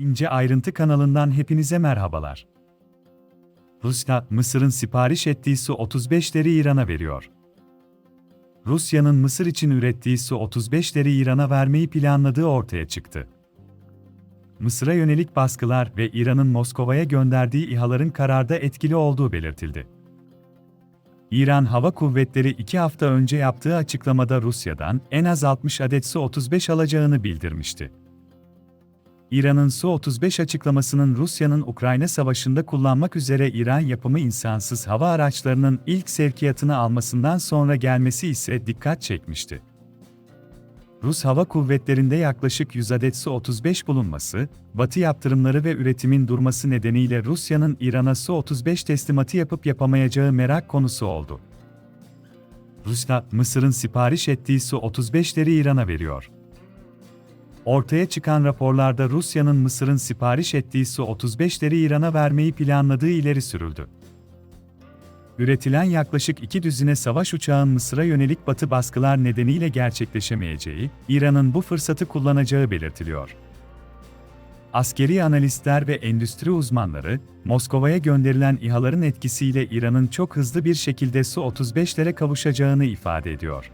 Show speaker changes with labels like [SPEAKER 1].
[SPEAKER 1] İnce Ayrıntı kanalından hepinize merhabalar. Rusya, Mısır'ın sipariş ettiği Su-35'leri İran'a veriyor. Rusya'nın Mısır için ürettiği Su-35'leri İran'a vermeyi planladığı ortaya çıktı. Mısır'a yönelik baskılar ve İran'ın Moskova'ya gönderdiği İHA'ların kararda etkili olduğu belirtildi. İran Hava Kuvvetleri iki hafta önce yaptığı açıklamada Rusya'dan en az 60 adet Su-35 alacağını bildirmişti. İran'ın Su-35 açıklamasının Rusya'nın Ukrayna Savaşı'nda kullanmak üzere İran yapımı insansız hava araçlarının ilk sevkiyatını almasından sonra gelmesi ise dikkat çekmişti. Rus Hava Kuvvetleri'nde yaklaşık 100 adet Su-35 bulunması, Batı yaptırımları ve üretimin durması nedeniyle Rusya'nın İran'a Su-35 teslimatı yapıp yapamayacağı merak konusu oldu. Rusya, Mısır'ın sipariş ettiği Su-35'leri İran'a veriyor. Ortaya çıkan raporlarda Rusya'nın Mısır'ın sipariş ettiği Su-35'leri İran'a vermeyi planladığı ileri sürüldü. Üretilen yaklaşık iki düzine savaş uçağın Mısır'a yönelik batı baskılar nedeniyle gerçekleşemeyeceği, İran'ın bu fırsatı kullanacağı belirtiliyor. Askeri analistler ve endüstri uzmanları, Moskova'ya gönderilen İHA'ların etkisiyle İran'ın çok hızlı bir şekilde Su-35'lere kavuşacağını ifade ediyor.